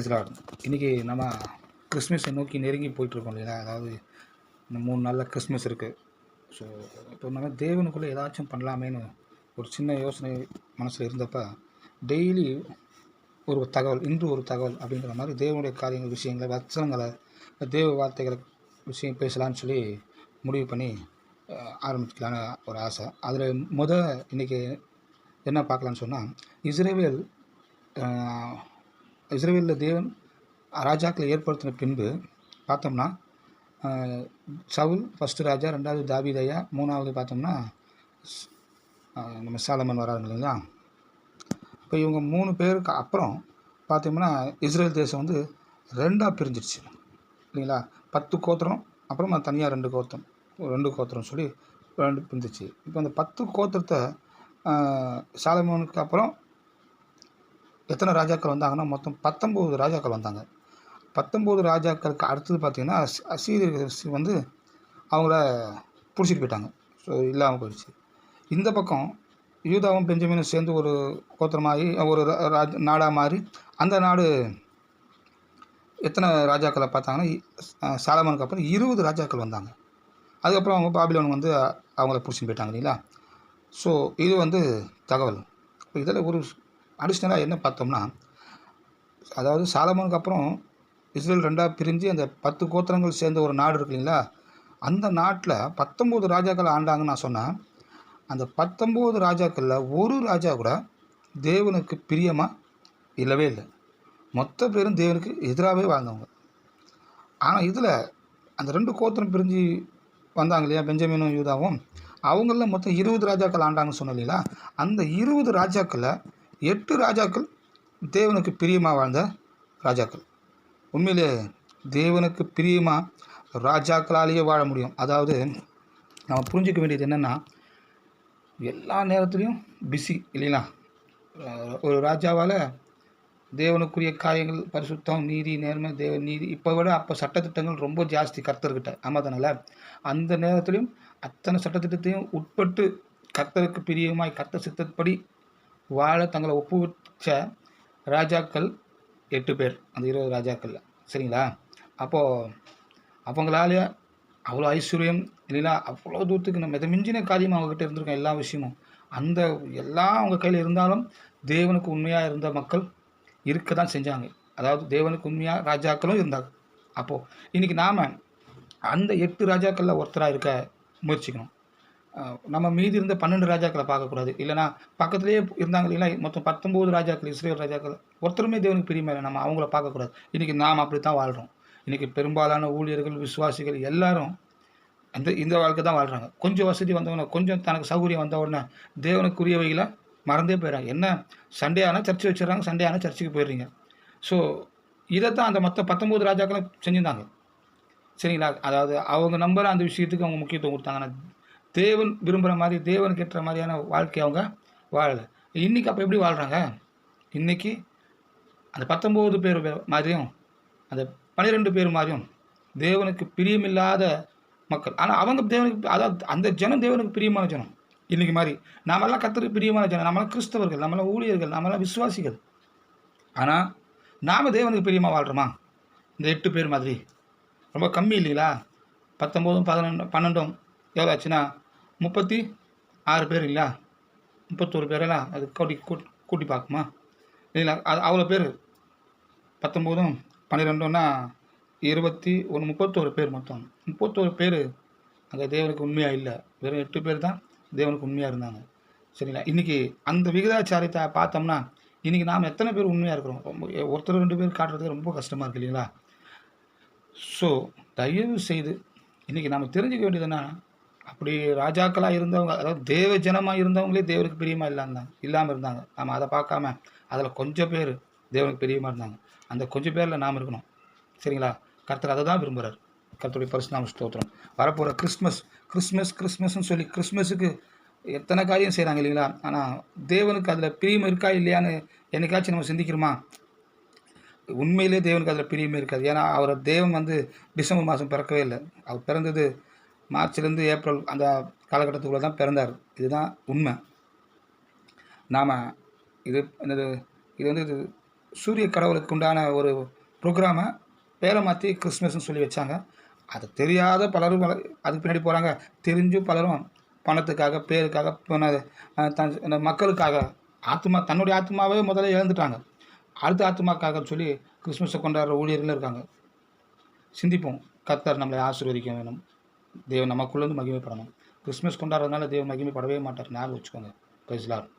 பிரைஸ்லாட் இன்றைக்கி நம்ம கிறிஸ்மஸை நோக்கி நெருங்கி போயிட்டுருக்கோம் இல்லையா? அதாவது இந்த மூணு நாளில் கிறிஸ்மஸ் இருக்குது ஸோ இப்போ நம்ம தேவனுக்குள்ளே ஏதாச்சும் பண்ணலாமேன்னு ஒரு சின்ன யோசனை மனசில் இருந்தப்போ டெய்லி ஒரு தகவல் இன்று ஒரு தகவல் அப்படிங்கிற மாதிரி தேவனுடைய காரியங்கள் விஷயங்களை வச்சனங்களை தேவ வார்த்தைகளை விஷயம் பேசலாம்னு சொல்லி முடிவு பண்ணி அஹ், ஆரம்பிக்கலான்னு ஒரு ஆசை. அதில் முத இன்றைக்கி என்ன பார்க்கலான்னு சொன்னால் இஸ்ரேவேல் இஸ்ரேலில் இஸ்ரேவேலில் தேவன் ராஜாக்களை ஏற்படுத்தின பின்பு பார்த்தோம்னா சவுல் ஃபஸ்ட்டு ராஜா ரெண்டாவது தாபிதையா மூணாவது பார்த்தோம்னா நம்ம சாலமன் வராங்க இல்லைங்களா? இப்போ இவங்க மூணு பேருக்கு அப்புறம் பார்த்தோம்னா இஸ்ரேல் தேசம் வந்து ரெண்டாக பிரிஞ்சிடுச்சு இல்லைங்களா? பத்து கோத்திரம் அப்புறம் தனியாக ரெண்டு கோத்திரம் ரெண்டு கோத்திரம் சொல்லி ரெண்டு பிரிஞ்சிச்சு இப்போ அந்த பத்து கோத்திரத்தை சாலமோனுக்கு அப்புறம் எத்தனை ராஜாக்கள் வந்தாங்கன்னா மொத்தம் பத்தொம்போது ராஜாக்கள் வந்தாங்க. பத்தொம்போது ராஜாக்களுக்கு அடுத்தது பார்த்திங்கன்னா அசீரியர்கள் வந்து அவங்கள பிடிச்சிட்டு போயிட்டாங்க. ஸோ இல்லாமல் போயிடுச்சு. இந்த பக்கம் யூதாவும் பெஞ்சமினும் சேர்ந்து ஒரு கோத்திரமாகி ஒரு ரா- ராஜ் நாடாக மாறி அந்த நாடு எத்தனை ராஜாக்களை பார்த்தாங்கன்னா சாலமனுக்கு அப்புறம் இருபது ராஜாக்கள் வந்தாங்க. அதுக்கப்புறம் அவங்க பாபிலோன் வந்து அவங்கள பிடிச்சின்னு போயிட்டாங்க இல்லைங்களா? ஸோ இது வந்து தகவல். இதில் ஒரு அடிஷ்னலாக என்ன பார்த்தோம்னா அதாவது சாலமோனுக்கு அப்புறம் இஸ்ரேல் ரெண்டாக பிரிஞ்சு அந்த பத்து கோத்திரங்கள் சேர்ந்த ஒரு நாடு இருக்கு இல்லைங்களா? அந்த நாட்டில் பத்தொம்போது ராஜாக்கள் ஆண்டாங்கன்னு நான் சொன்னேன் அந்த பத்தொம்போது ராஜாக்களில் ஒரு ராஜா கூட தேவனுக்கு பிரியமாக இல்லவே இல்லை. மொத்த பேரும் தேவனுக்கு எதிராகவே வாழ்ந்தவங்க. ஆனால் இதில் அந்த ரெண்டு கோத்திரம் பிரிஞ்சு வந்தாங்க இல்லையா? பெஞ்சமினும் யூதாவும். அவங்களில் மொத்தம் இருபது ராஜாக்கள் ஆண்டாங்கன்னு சொன்னோம் இல்லைங்களா? அந்த இருபது ராஜாக்களில் எட்டு ராஜாக்கள் தேவனுக்கு பிரியமாக வாழ்ந்த ராஜாக்கள். உண்மையிலே தேவனுக்கு பிரியமாக ராஜாக்களாலேயே வாழ முடியும். அதாவது நம்ம புரிஞ்சிக்க வேண்டியது என்னென்னா எல்லா நேரத்துலையும் பிஸி இல்லைங்களா? ஒரு ராஜாவால் தேவனுக்குரிய காரியங்கள் பரிசுத்தம் நீதி நேர்மை தேவ நீதி இப்போ விட அப்போ சட்டத்திட்டங்கள் ரொம்ப ஜாஸ்தி கர்த்தர்கிட்ட. ஆமாதனால? அந்த நேரத்துலையும் அத்தனை சட்டத்திட்டத்தையும் உட்பட்டு கர்த்தருக்கு பிரியமாய் கர்த்த சித்தப்படி வாழ தங்களை ஒப்புவிச்ச ராஜாக்கள் எட்டு பேர் அந்த இருபது ராஜாக்களில். சரிங்களா? அப்போது அவங்களால அவ்வளோ ஐஸ்வர்யம் இல்லைனா அவ்வளோ தூரத்துக்கு நம்ம எதை மிஞ்சின காரியம் அவங்ககிட்ட இருந்திருக்கோம் எல்லா விஷயமும். அந்த எல்லாம் அவங்க கையில் இருந்தாலும் தேவனுக்கு உண்மையாக இருந்த மக்கள் இருக்க தான் செஞ்சாங்க. அதாவது தேவனுக்கு உண்மையாக ராஜாக்களும் இருந்தாங்க. அப்போது இன்றைக்கி நாம் அந்த எட்டு ராஜாக்களில் ஒருத்தராக இருக்க முயற்சிக்கணும். நம்ம மீதி இருந்த பன்னெண்டு ராஜாக்களை பார்க்கக்கூடாது. இல்லைனா பக்கத்துலேயே இருந்தாங்க இல்லைங்களா? மொத்தம் பத்தொம்போது ராஜாக்கள் இஸ்ரேல் ராஜாக்கள். ஒருத்தருமே தேவனுக்கு பிரியமா இல்லை நம்ம அவங்கள பார்க்கக்கூடாது. இன்றைக்கி நாம் அப்படி தான் வாழ்கிறோம் இன்றைக்கி பெரும்பாலான ஊழியர்கள் விசுவாசிகள் எல்லாரும் அந்த இந்த வாழ்க்கை தான் வாழ்கிறாங்க கொஞ்சம் வசதி வந்தவொடனே கொஞ்சம் தனக்கு சௌகரியம் வந்த உடனே தேவனுக்குரியவைகளை மறந்தே போயிடறாங்க என்ன? சண்டே ஆனால் சர்ச்சை வச்சிடறாங்க சண்டே ஆனால் சர்ச்சுக்கு போயிடுறீங்க. ஸோ இதை தான் அந்த மொத்த பத்தொம்போது ராஜாக்களும் செஞ்சுருந்தாங்க. சரிங்களா? அதாவது அவங்க நம்பர் அந்த விஷயத்துக்கு அவங்க முக்கியத்துவம் கொடுத்தாங்க. தேவன் விரும்புகிற மாதிரி தேவனுக்கு ஏற்ற மாதிரியான வாழ்க்கை அவங்க வாழலை. இன்றைக்கி அப்போ எப்படி வாழ்கிறாங்க இன்றைக்கி அந்த பத்தொம்போது பேர் மாதிரியும் அந்த பன்னிரெண்டு பேர் மாதிரியும் தேவனுக்கு பிரியமில்லாத மக்கள். ஆனால் அவங்க தேவனுக்கு அதாவது அந்த ஜனம் தேவனுக்கு பிரியமான ஜனம். இன்றைக்கி மாதிரி. நாமெல்லாம் கத்தருக்கு பிரியமான ஜனம். நம்மளாம் கிறிஸ்தவர்கள் நம்மளாம் ஊழியர்கள் நம்மளாம் விசுவாசிகள். ஆனால் நாம் தேவனுக்கு பிரியமாக வாழ்கிறோமா இந்த எட்டு பேர் மாதிரி. ரொம்ப கம்மி இல்லைங்களா? பத்தொம்போதும் பதினொன்று பன்னெண்டும் எவ்வளோ ஆச்சுன்னா முப்பத்தி ஆறு பேர் இல்லையா? முப்பத்தோரு பேரெல்லாம் அது கூட்டி கூட்டி கூட்டி பார்க்குமா? இல்லைங்களா? அது அவ்வளோ பேர். பத்தொம்போதும் பன்னிரெண்டும்னா இருபத்தி ஒன்று முப்பத்தோரு பேர் மொத்தம். முப்பத்தோரு பேர் அங்கே தேவனுக்கு உண்மையாக இல்லை. வெறும் எட்டு பேர் தான் தேவனுக்கு உண்மையாக இருந்தாங்க. சரிங்களா? இன்றைக்கி அந்த விகிதாச்சாரத்தை பார்த்தோம்னா இன்றைக்கி நாம் எத்தனை பேர் உண்மையாக இருக்கிறோம்? ரொம்ப ஒருத்தர் ரெண்டு பேர் காட்டுறது ரொம்ப கஷ்டமாக இருக்கு இல்லைங்களா? ஸோ தயவு செய்து இன்றைக்கி நாம் தெரிஞ்சுக்க வேண்டியது என்ன அப்படி ராஜாக்களாக இருந்தவங்க அதாவது தேவ ஜனமாக இருந்தவங்களே தேவருக்கு பிரியமாக இல்லாந்தாங்க இல்லாமல் இருந்தாங்க. நாம் அதை பார்க்காம அதில் கொஞ்சம் பேர் தேவனுக்கு பிரியமாக இருந்தாங்க. அந்த கொஞ்சம் பேரில் நாம் இருக்கணும். சரிங்களா? கர்த்தர் அதை தான் விரும்புகிறார் கர்த்தருடைய பரிசுநாம ஸ்தோத்திரம். வரப்போகிற கிறிஸ்மஸ் கிறிஸ்மஸ் கிறிஸ்மஸ்ன்னு சொல்லி கிறிஸ்மஸுக்கு எத்தனை காரியம் செய்கிறாங்க இல்லைங்களா? ஆனால் தேவனுக்கு அதில் பிரியம் இருக்கா இல்லையான்னு என்னைக்காச்சும் நம்ம சிந்திக்கிறோமா? உண்மையிலே தேவனுக்கு அதில் பிரியமே இருக்காது. ஏன்னா அவர் தேவன் வந்து டிசம்பர் மாதம் பிறக்கவே இல்லை. அவர் பிறந்தது மார்ச்லேருந்து ஏப்ரல் அந்த காலகட்டத்துக்குள்ளே தான் பிறந்தார். இதுதான் உண்மை. நாம் இது என்னது இது வந்து இது சூரிய கடவுளுக்கு உண்டான ஒரு ப்ரோக்ராமை பேரை மாற்றி கிறிஸ்மஸ்னு சொல்லி வச்சாங்க. அது தெரியாத பலரும் பல அதுக்கு பின்னாடி போகிறாங்க தெரிஞ்சும் பலரும் பணத்துக்காக பேருக்காக தன் மக்களுக்காக ஆத்மா தன்னுடைய ஆத்மாவே முதல்ல இழந்துட்டாங்க. அடுத்த ஆத்மாக்காக சொல்லி கிறிஸ்மஸை கொண்டாடுற ஊழியர்கள் இருக்காங்க. சிந்திப்போம். கத்தர் நம்மளை ஆசீர்வதிக்க வேணும். தேவன் நமக்குள்ளேருந்து மகிமைப்படணும். கிறிஸ்மஸ் கொண்டாடுறதுனால தேவன் மகிமைப்படவே மாட்டார். ஞாபகம் வச்சுக்கோங்க. பிரைஸ்லாரும்